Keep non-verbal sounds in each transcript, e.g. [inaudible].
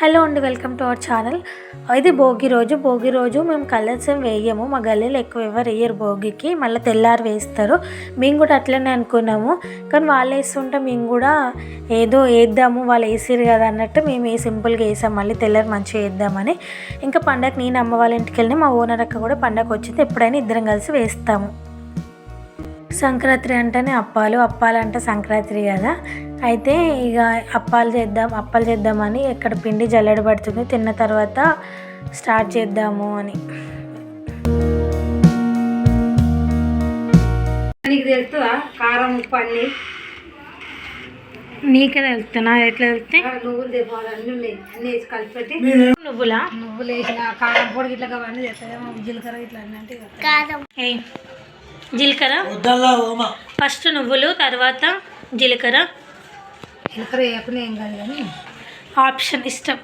Hello అండి welcome to our channel. ఇది భోగి రోజు. భోగి రోజు మేము కలర్స్ ఏం వేయము. మా గల్లీలో ఎక్కువ ఎవరు వేయరు భోగికి. మళ్ళీ తెల్లారి వేస్తారు. మేము కూడా అట్లనే అనుకున్నాము. కానీ వాళ్ళు వేస్తుంటే మేము కూడా ఏదో వేద్దాము వాళ్ళు వేసారు కదా అన్నట్టు మేము ఏ సింపుల్గా వేసాం. మళ్ళీ తెల్లారి మంచిగా వేద్దామని. ఇంకా పండగ నేను అమ్మ వాళ్ళ ఇంటికి వెళ్ళి మా ఓనర్ అక్క కూడా పండగ వచ్చింది. ఎప్పుడైనా ఇద్దరం కలిసి వేస్తాము. సంక్రాంతి అంటేనే అప్పాలు అప్పాలు అంటే సంక్రాంతి కదా. అయితే ఇక అప్పాలు చేద్దాం అప్పాలు చేద్దామని ఎక్కడ పిండి జల్లెడ పడుతుంది తిన్న తర్వాత స్టార్ట్ చేద్దాము అని. నీకు తెలుస్తుందా? కారం ఉప్పు అన్ని నీకే తెలుస్తున్నా ఎట్లా తెలుస్తే? నువ్వులు తెప్పాలి అన్ని ఉన్నాయి. అన్ని వేసి కలిపి పెట్టి నువ్వులా? నువ్వులు వేసిన కారం పొడి ఇట్లా అవన్నీ చేస్తాయేమో జీలకర్ర ఇట్లా అన్నీ అంటే జీలకర్ర. ఫస్ట్ నువ్వులు తర్వాత జీలకర్ర. జీలకర్ర వేయకుండా ఏం కాదు కానీ ఆప్షన్ ఇష్టం.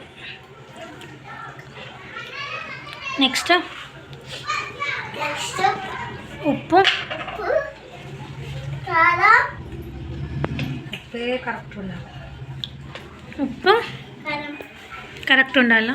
నెక్స్ట్ ఉప్పు. ఉప్పే కరెక్ట్ ఉండాలి. ఉప్పు. కరెక్ట్ ఉండాలా?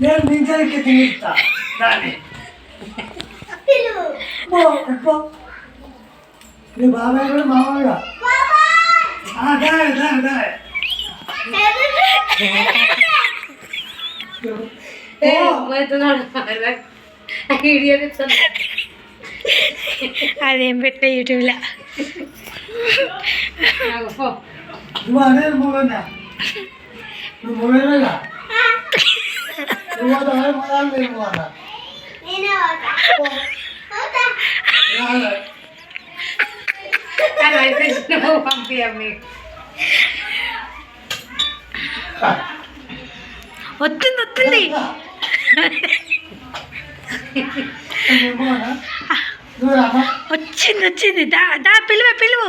నేను మించడానికి తినిస్తా దాన్ని పిలు పో, ఎక్కువ నీ బాబాయ్ కూడా మామూలుగా ఆ, దాయ దాయ దాయ ఏ, పోతున్నాడు. వీడియో తెచ్చాను. అదేం పెట్టే యూట్యూబ్లో నాకు పో. నువ్వు అనేది మొగన్నా నువ్వు మొగలేదా వస్తుంది వస్తుంది. వచ్చింది వచ్చింది. దా దా పిలువ పిలువు.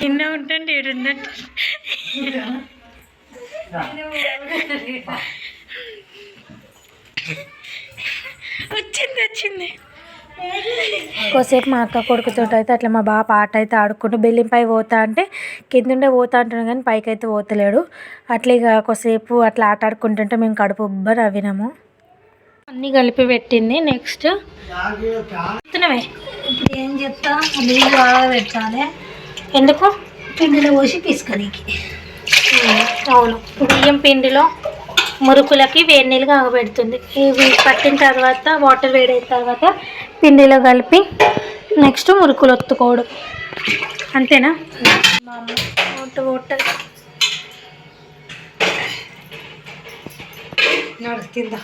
నిన్న ఉంటుంది ఏడుందంటే వచ్చింది వచ్చింది. కొద్దిసేపు మా అక్క కొడుకుతో అయితే అట్లా మా బాబు ఆట అయితే ఆడుకుంటూ బిల్డింగ్ పై పోతా అంటే కిందుండే పోతా అంటున్నాం కానీ పైకి అయితే పోతలేడు. అట్లా ఇక కొద్దిసేపు అట్లా ఆట ఆడుకుంటుంటే మేము కడుపు ఉబ్బ నవ్వినాము అన్నీ కలిపి పెట్టింది. నెక్స్ట్ తినవే ఇప్పుడు ఏం చెప్తా? నీళ్ళు బాగా పెట్టాలి. ఎందుకు? పిండిలో పోసి పిసుకనీకి అవును. బియ్యం పిండిలో మురుకులకి వేడి నీళ్ళు కాగబెడుతుంది. ఇవి పట్టిన తర్వాత వాటర్ వేడైన తర్వాత పిండిలో కలిపి నెక్స్ట్ మురుకులు ఒత్తుకోవడం. అంతేనా? మామూలుగా వాటర్ వాటర్. నడుస్తుందా?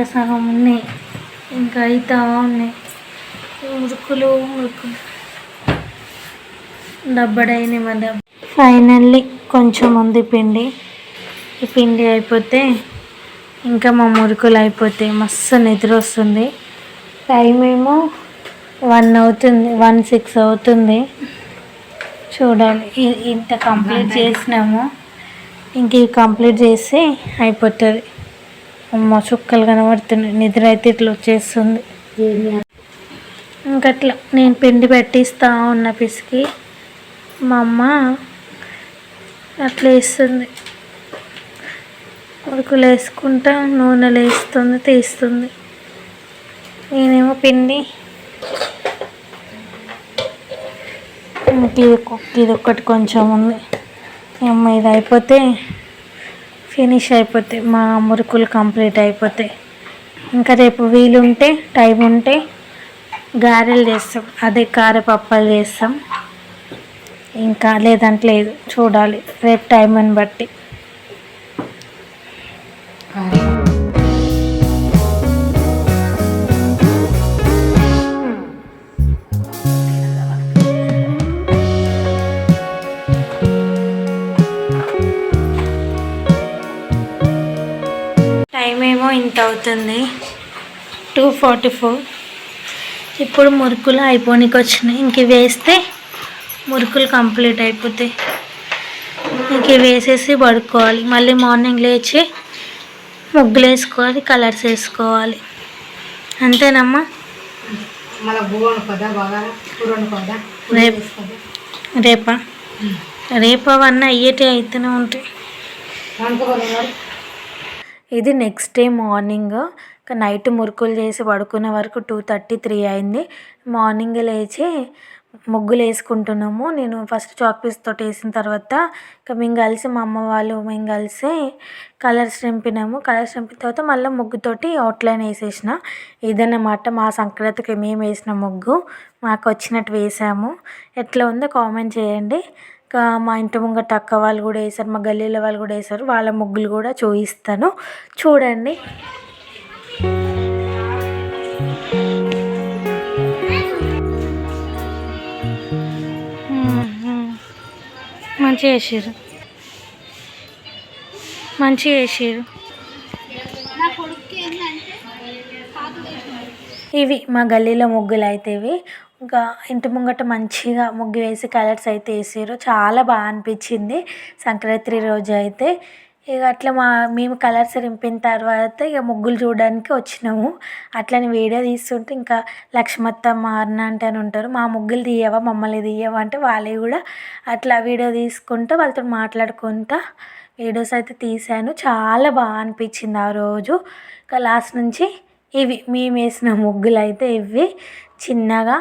ఇంకా సగం ఉన్నాయి. ఇంకా అవుతా ఉన్నాయి. మురుకులు మురుకులు. డబ్బడైనాయి మా డబ్బ ఫైనల్లీ కొంచెం ఉంది పిండి. ఈ పిండి అయిపోతే ఇంకా మా మురుకులు అయిపోతాయి. మస్తు నిద్ర వస్తుంది. టైం ఏమో వన్ అవుతుంది వన్ సిక్స్ అవుతుంది. చూడాలి. ఇంత కంప్లీట్ చేసినాము. ఇంక ఇవి కంప్లీట్ చేసి అయిపోతుంది. అమ్మ చుక్కలు కనబడుతున్నాయి. నిద్ర అయితే ఇట్లా వచ్చేస్తుంది. ఇంకట్లా నేను పిండి పెట్టిస్తా ఉన్న పిసికి. మా అమ్మ అట్లా వేస్తుంది. ఉడుకులు వేసుకుంటా నూనెలు వేస్తుంది తీస్తుంది. నేనేమో పిండి ఇంక ఇది ఇది ఒక్కటి కొంచెం ఉంది. అమ్మ ఇది అయిపోతే ఫినిష్ అయిపోతే మా మురుకులు కంప్లీట్ అయిపోతాయి ఇంకా రేపు వీలుంటే టైం ఉంటే గారెలు చేస్తాం. అదే కారపప్పలు చేస్తాం. ఇంకా లేదంటే లేదు చూడాలి. రేపు టైంని బట్టి. టైం ఏమో ఇంత అవుతుంది. టూ ఫార్టీ ఫోర్ ఇప్పుడు మురుకులు అయిపోనికి వచ్చినాయి ఇంక వేస్తే మురుకులు కంప్లీట్ అయిపోతాయి ఇంక వేసేసి పడుకోవాలి. మళ్ళీ మార్నింగ్ లేచి ముగ్గులు వేసుకోవాలి కలర్స్ వేసుకోవాలి. అంతేనమ్మా? రేపు. రేపా రేపు? అవన్నీ అయ్యేటి అయితేనే ఉంటాయి. ఇది నెక్స్ట్ డే మార్నింగ్ నైట్ మురుకులు చేసి పడుకునే వరకు టూ థర్టీ త్రీ అయింది. మార్నింగ్ లేచి ముగ్గులు వేసుకుంటున్నాము. నేను ఫస్ట్ చాక్ పీస్ తోటి వేసిన తర్వాత ఇంకా మేము కలిసి మా అమ్మ వాళ్ళు మేము కలిసి కలర్స్ నింపినాము. కలర్స్ నింపిన తర్వాత మళ్ళీ ముగ్గుతోటి అవుట్లైన్ వేసేసిన. ఇదన్నమాట మా సంక్రాంతికి మేము వేసిన ముగ్గు. మాకు వచ్చినట్టు వేసాము. ఎట్లా ఉందో కామెంట్ చేయండి. ఇంకా మా ఇంటి ముంగట అక్క వాళ్ళు కూడా వేశారు మా గల్లీలో వాళ్ళు కూడా వేశారు. వాళ్ళ ముగ్గులు కూడా చూపిస్తాను. చూడండి. మంచిగా వేసారు మంచిగా వేసారు ఇవి మా గల్లీలో ముగ్గులు అయితే ఇవి. ఇంకా ఇంటి ముంగట మంచిగా ముగ్గు వేసి కలర్స్ అయితే వేసారు చాలా బాగా అనిపించింది సంక్రాంతి రోజు అయితే. ఇక అట్లా మా మేము కలర్స్ నింపిన తర్వాత ఇక ముగ్గులు చూడడానికి వచ్చినాము. అట్లని వీడియో తీస్తుంటే ఇంకా లక్ష్మత్తమ్మ అన్న అంటే అని ఉంటారు. మా ముగ్గులు తీయవా మమ్మల్ని తీయవా అంటే వాళ్ళే కూడా అట్లా వీడియో తీసుకుంటూ వాళ్ళతో మాట్లాడుకుంటా వీడియోస్ అయితే తీశాను. చాలా బాగా అనిపించింది ఆ రోజు. ఇంకా లాస్ట్ నుంచి ఇవి మేము వేసిన ముగ్గులు అయితే ఇవి. చిన్నగా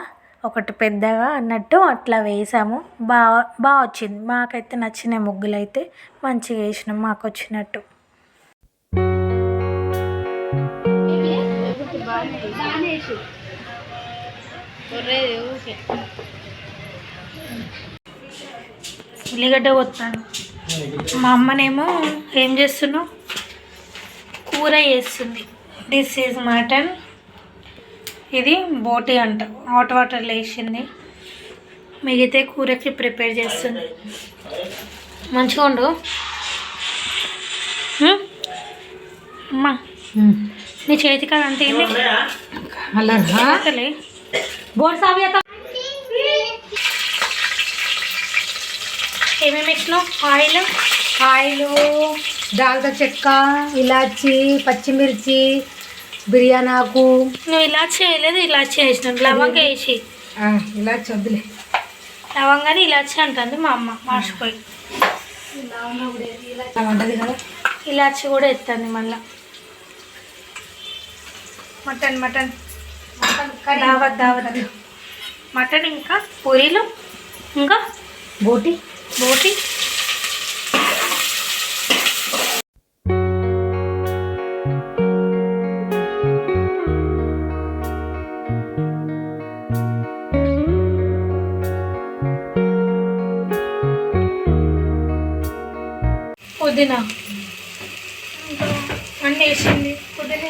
ఒకటి పెద్దగా అన్నట్టు అట్లా వేసాము. బాగా బాగా వచ్చింది. మాకైతే నచ్చిన ముగ్గులు అయితే మంచిగా వేసినాం మాకు వచ్చినట్టు. ఉల్లిగడ్డ కొత్తాను మా అమ్మనేమో ఏం చేస్తున్నావు? కూర చేస్తుంది. దిస్ ఈజ్ మటన్ ఇది బోటి అంట హాట్ వాటర్లో వేసింది. మిగితే కూరకి ప్రిపేర్ చేస్తుంది. మంచిగా ఉండు? అమ్మా. నీ చేతికి అది అంత ఏంది? అలా అసలే బోర్డు సావి ఏమేమి ఆయిల్? ఆయిలు దాల్చిన చెక్క ఇలాచి పచ్చిమిర్చి బిర్యానీ ఆకు. నువ్వు ఇలా చేయలేదు ఇలా చేసినావు. లవంగా వేసి. ఆ, ఇలాచి వద్దులే. లవంగాని ఇలాచి అంటుంది మా అమ్మ మర్చిపోయి. అలా ఉంటుంది కదా. ఇలాచి కూడా ఎత్తండి మళ్ళీ. Mutton mutton. దావత్ దావత్. మటన్ ఇంకా పూరీలు ఇంకా? బోటి. బోటి. పుదీనా. అన్నీ వేసింది. పుదీనా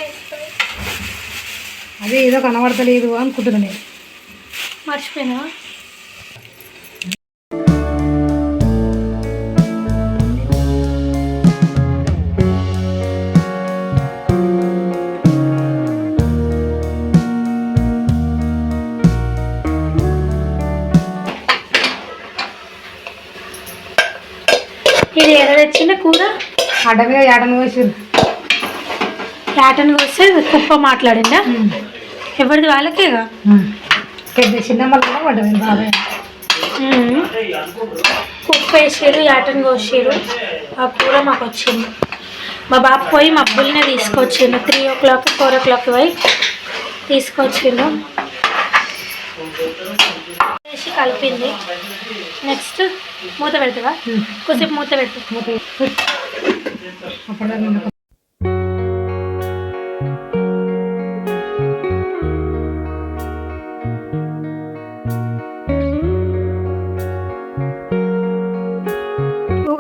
అదే ఏదో కనబడతలేదు అనుకుంటున్నా నేను మర్చిపోయినా? తెచ్చిన కూర? అడ్డ మీద ఏడని వేసి యాటన్ వస్తే కుప్ప మాట్లాడిందా? ఎవరిది వాళ్ళకేగా? పెద్ద కూడా పడ్డది బాబాయ్. కుప్ప వేసారు యాటన్ కోసారు ఆ కూర మాకు వచ్చింది. మా బాబు పోయి మబ్బుల్నే తీసుకొచ్చిండు. Three o'clock four o'clock పోయి తీసుకొచ్చిండు. వేసి కలిపింది. నెక్స్ట్ మూత పెడతావా? కొద్దిసేపు మూత ఉండకు.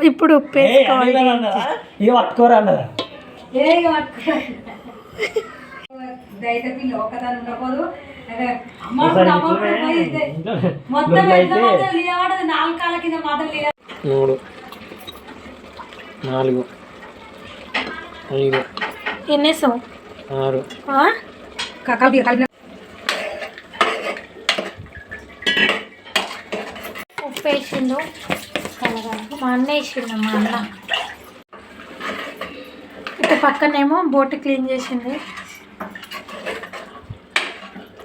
ఇప్పుడు ఉప్పు వేసుకోవాలి పట్టుకోరా అన్నదా? ఏ ఒక్కదాని ఉండకూడదు. మూడు. నాలుగు. ఐదు. ఎన్నేసావు? ఆరు. కలిపి కలిపి ఉప్పు వేసిండు. మా అన్న వేసిండు మా అన్న. ఇటు పక్కనేమో బోట్ క్లీన్ చేసింది.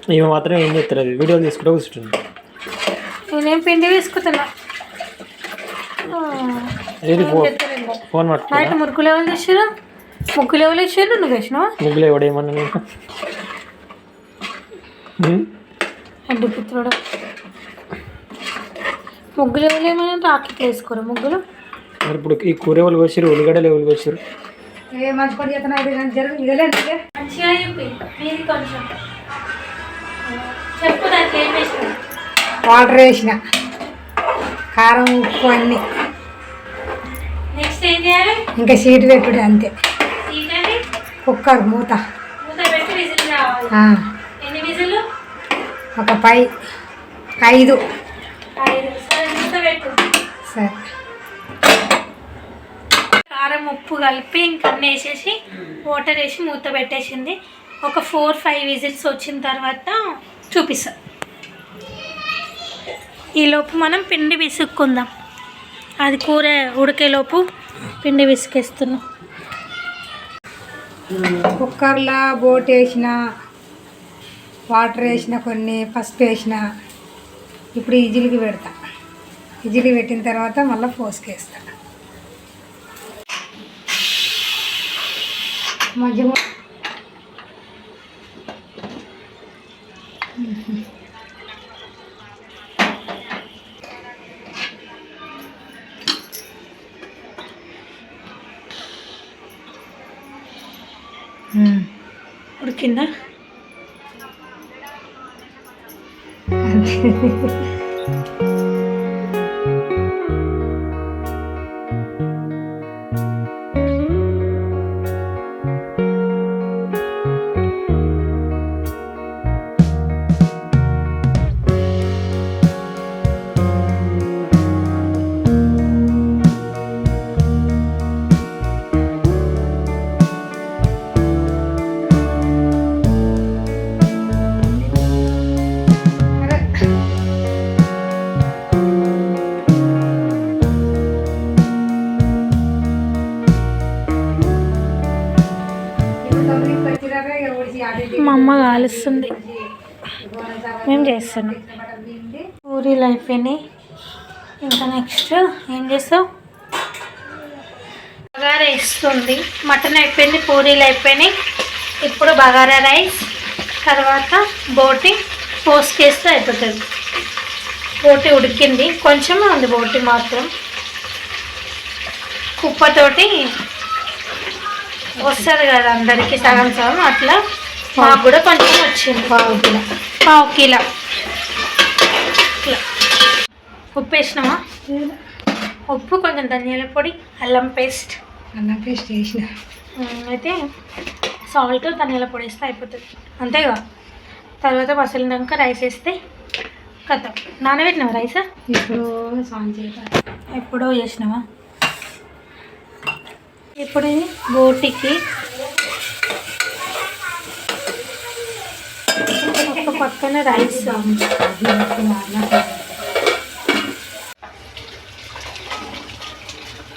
ఇవి మాత్రం ఏం చేస్తారు అది వీడియోలు తీసుకుంటూ కూర్చుంటుంది. నేనేం పిండి ఏది చెప్తలేను. ఫోన్ బయట పట్టుకుంటా మురుకులు ఎవరు తెచ్చారు ముగ్గులు ఎవరు వేసారు నువ్వు వేసినావా ముగ్గులు ఎవడేమన్నా హ్మ్? అడ్డు పుత్రుడు. ముగ్గులు ఎవరు ఏమైనా రాకెట్ వేసుకోరు ముగ్గులు? మరి ఇప్పుడు ఈ కూర ఎవరు వచ్చారు ఉల్లిగడ్డలు ఎవరు వచ్చారు ఏ మంచి పని చేస్తున్నా మంచిగా చెప్పి మీది కొంచెం. వాటర్ వేసిన. కారం ఉప్పు అన్నీ. ఇంకా సీటు పెట్టుడు అంతే. కుక్కర్ మూత. మూత పెట్టి విజిల్ రావాలి. ఆ, ఎన్ని విజిల్లు? ఒక పై ఐదు. ఐదు. సరే మూత పెట్టు. సరే. కారం ఉప్పు కలిపి ఇంకా అన్నీ వేసేసి వాటర్ వేసి మూత పెట్టేసింది. ఒక ఫోర్ ఫైవ్ విజిల్స్ వచ్చిన తర్వాత చూపిస్తా. ఈలోపు మనం పిండి విసుక్కుందాం. అది కూర ఉడికేలోపు పిండి విసుకేస్తున్నాం. కుక్కర్లో బోట్ వేసిన వాటర్ వేసిన కొన్ని పసుపు వేసిన ఇప్పుడు ఇజిలికి పెడతా. ఇజిలి పెట్టిన తర్వాత మళ్ళీ పోసుకేస్తా. మధ్య ఉడికిందా? మా [laughs] మేము పూరీలు అయిపోయినాయి ఇంకా నెక్స్ట్ ఏం చేస్తావు? బగారా వేస్తుంది. మటన్ అయిపోయింది పూరీలు అయిపోయినాయి. ఇప్పుడు బగారా రైస్ తర్వాత బోటి పోసుకేస్తే అయిపోతుంది. బోటి ఉడికింది. కొంచెమే ఉంది బోటి మాత్రం. కుప్పతోటి వస్తుంది కదా అందరికీ సగం సగం అట్లా. మాకు కూడా కొంచెం వచ్చింది. పావు కిలో. పావు కిలో. ఇట్లా ఉప్పు వేసినామా ఉప్పు కొంచెం ధనియాల పొడి అల్లం పేస్ట్. అన్నం పేస్ట్ వేసిన. అయితే సాల్ట్ ధనియాల పొడి వేస్తే అయిపోతుంది. అంతేగా? తర్వాత మసలినాక రైస్ వేస్తే కథ నానబెట్టినావా రైస్? ఇప్పుడు ఎప్పుడో చేసినావా? ఇప్పుడు బోటికి ఒక పక్కన రైస్.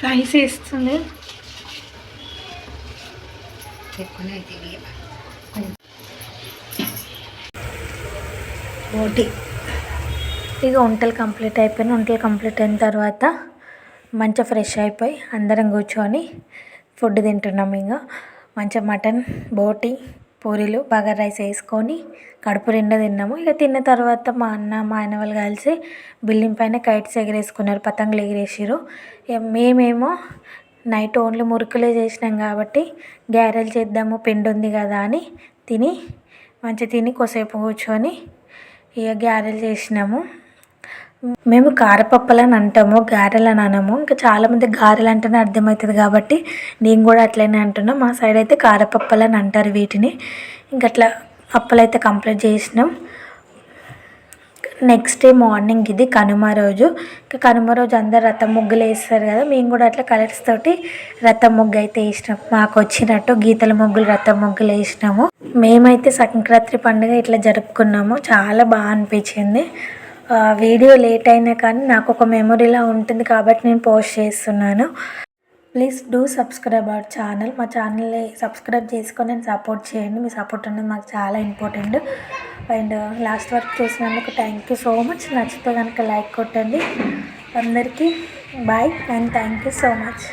రైస్ వేస్తుంది. ఓటి బోటి ఇక వంటలు కంప్లీట్ అయిపోయినాయి. వంటలు కంప్లీట్ అయిన తర్వాత మంచిగా ఫ్రెష్ అయిపోయి అందరం కూర్చొని ఫుడ్ తింటున్నాం ఇంకా మంచిగా మటన్ బోటి పూరీలు బగారా రైస్ వేసుకొని కడుపు నిండా తిన్నాము. ఇక తిన్న తర్వాత మా అన్న మా ఆయన వాళ్ళు కలిసి బిల్డింగ్ పైన కైట్స్ ఎగరేసుకున్నారు పతంగులు ఎగిరేసారు ఇక మేమేమో నైట్ ఓన్లీ మురుకులే చేసినాం కాబట్టి గ్యారెలు చేద్దాము పిండి ఉంది కదా అని తిని మంచిగా తిని కొసేపు కూర్చొని ఇక గ్యారెలు చేసినాము. మేము కారపప్పలు అని అంటాము గారెలు అని అనము. ఇంకా చాలామంది గారెలు అంటేనే అర్థమవుతుంది కాబట్టి నేను కూడా అట్లనే అంటున్నా. మా సైడ్ అయితే కారపప్పలు అని అంటారు వీటిని. ఇంక అట్లా అప్పలు అయితే కంప్లీట్ చేసినాం. నెక్స్ట్ డే మార్నింగ్ ఇది కనుమ రోజు. ఇంకా కనుమ రోజు అందరు రథం ముగ్గులు వేస్తారు కదా మేము కూడా అట్లా కలర్స్ తోటి రథం ముగ్గు అయితే వేసినాం. మాకు వచ్చినట్టు గీతల ముగ్గులు రథం ముగ్గులు వేసినాము. మేమైతే సంక్రాంతి పండుగ ఇట్లా జరుపుకున్నాము. చాలా బాగా అనిపించింది. వీడియో లేట్ అయినా కానీ నాకు ఒక మెమొరీలా ఉంటుంది కాబట్టి నేను పోస్ట్ చేస్తున్నాను. Please do subscribe our channel. మా ఛానల్ని సబ్స్క్రైబ్ చేసుకొని నేను సపోర్ట్ చేయండి. మీ సపోర్ట్ అనేది మాకు చాలా ఇంపార్టెంట్. అండ్ లాస్ట్ వరకు చూసినందుకు థ్యాంక్ యూ సో మచ్ నచ్చితే కనుక లైక్ కొట్టండి. అందరికీ bye and thank you so much